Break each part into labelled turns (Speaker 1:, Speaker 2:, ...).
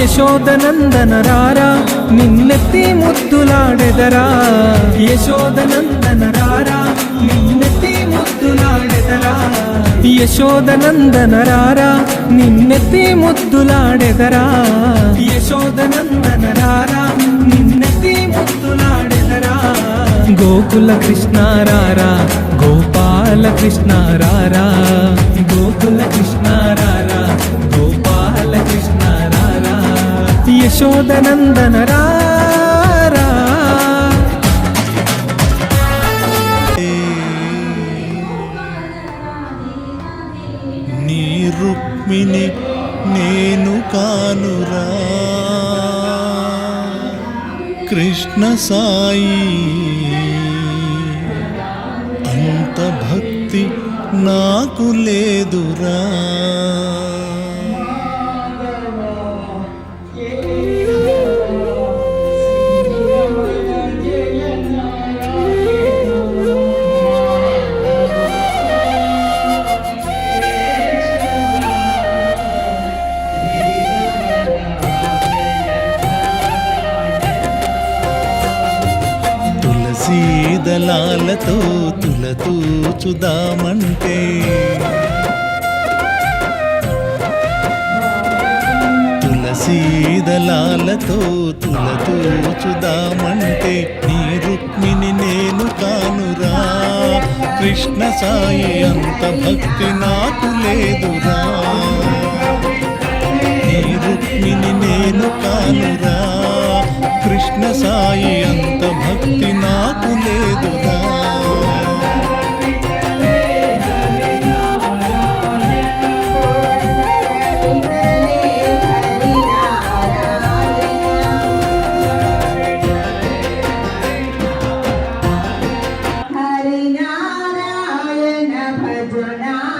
Speaker 1: యశోదనందనరారా నిన్నెత్తి ముద్దులాడెదరా. యశోదనందనరారా నిన్నెత్తి ముద్దులాడెదరా. యశోదనందనరారా నిన్నెత్తి ముద్దులాడెదరా. యశోదనందనరారా నిన్నెత్తి ముద్దులాడెదరా. గోకుల కృష్ణారారా గోపాల కృష్ణారారా గోకుల కృష్ణ యశోదనందన రారా
Speaker 2: నీ రుక్మిణి నేను కానురా. కృష్ణ సాయి అంత భక్తి నాకు లేదురా. దళాలతో తులతూచుదామంటే తులసీదలాలతో తులతూచుదామంటే నీ రుక్మిణి నేను కానురా. కృష్ణ సాయి అంత భక్తి నాకు లేదురా. నీ రుక్మిణి నేను కానురా. కృష్ణ సాయి అంత భక్తి నాకు లేదురా
Speaker 3: హరినారాయణ భజ నారాయణ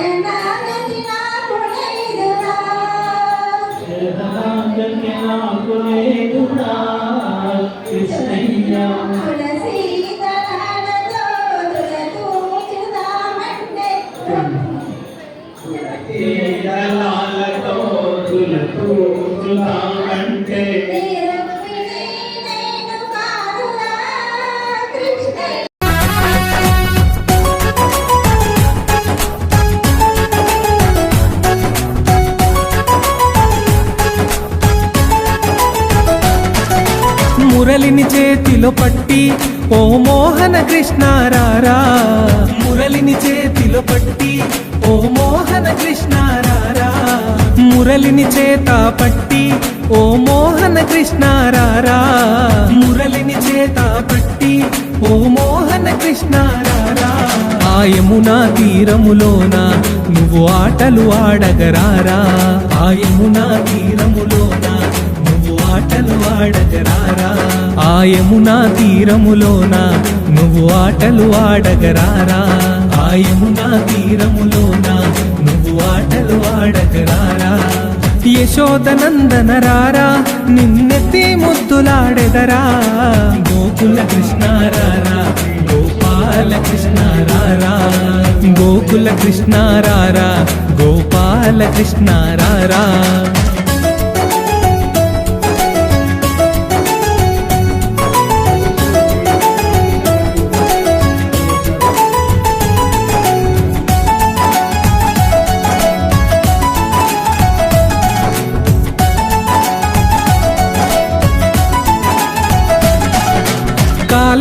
Speaker 1: చేతిలో పట్టి ఓ మోహన కృష్ణ రారా మురళిని చేతిలో పట్టి ఓ మోహన కృష్ణ రారా మురళిని చేత పట్టి ఓ మోహన కృష్ణ రారా మురళిని చేత పట్టి ఓ మోహన కృష్ణ రారా ఆ యమునా తీరములోన నువ్వు ఆటలు ఆడగరారా ఆ యమునా తీరములోన ఆటలు ఆడగరారా? ఆ యమునా తీరములోన? నువ్వు ఆటలు ఆడగరారా? ఆ యమునా తీరములోన? నువ్వు ఆటలు ఆడగరారా? యశోదనందన రారా నిన్నెత్తి ముద్దులాడెదరా? గోకుల కృష్ణారారా? గోపాల కృష్ణారారా? గోకుల కృష్ణారారా? గోపాల కృష్ణారారా?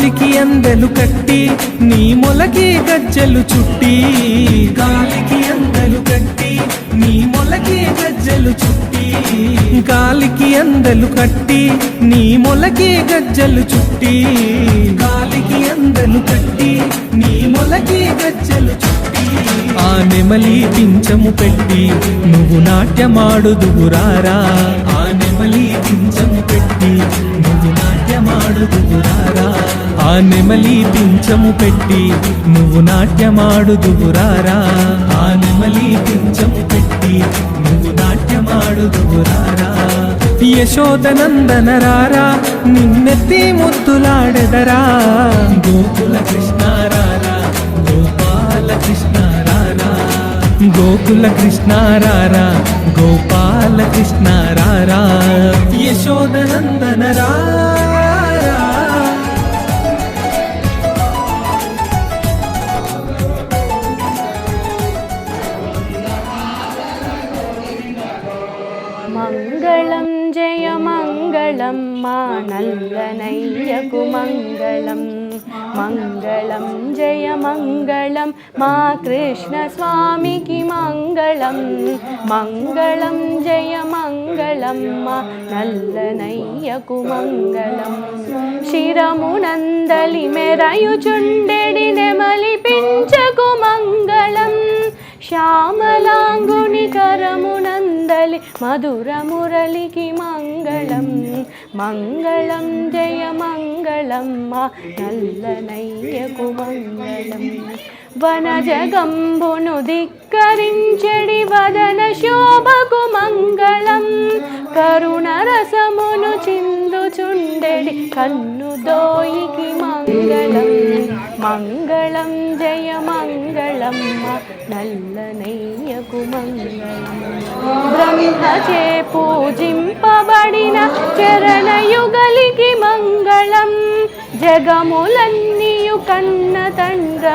Speaker 1: గాలికి అందెలు కట్టి నీ మొలకి గజ్జలు చుట్టి. గాలికి అందెలు కట్టి నీ మొలకి గజ్జలు చుట్టి. గాలికి అందెలు కట్టి నీ మొలకి గజ్జలు చుట్టి. గాలికి అందెలు కట్టి నీ మొలకి గజ్జలు చుట్టి. ఆ నెమలి పించము పెట్టి నువ్వు నాట్యమాడుదువురారా ఆ నెమలి పించము పెట్టి నువ్వు నాట్యమాడుదువురారా ఆ నెమలి పింఛము పెట్టి నువ్వు నాట్యమాడుదువురారా ఆ నెమలి పింఛము పెట్టి నువ్వు నాట్యమాడుదువురారా యశోదనందన రారా నిన్నెత్తి ముద్దులాడెదరా? గోకుల కృష్ణారారా గోపాల కృష్ణారారా గోకుల కృష్ణారారా గోపాల కృష్ణారారా యశోదనందన రారా
Speaker 4: మంగళం మంగళం జయ మంగళం మా కృష్ణ స్వామికి మంగళం మంగళం జయ మంగళం మా నల్లనయ్యకు మంగళం శిరమునందలి మెరయుచుండెడి నెమలి పించకు మంగళం శ్యామలా కరమునందలి మధుర మురళికి మంగళం మంగళం జయ మంగళమ్మ మా నల్లనయ్యకు మంగళం. వనజగంబును ధిక్కరించడి వదన శోభకు మంగళం కరుణ రసమును చిందుచుండెడి కన్ను దోయికి మంగళం. మంగళం జయ మంగళమ్మ మా నల్లనయ్యకు మంగళం బ్రహ్మచే పూజింపబడిన చరణయుగలికి మంగళం. జగములన్నీయు కన్న తండ్ర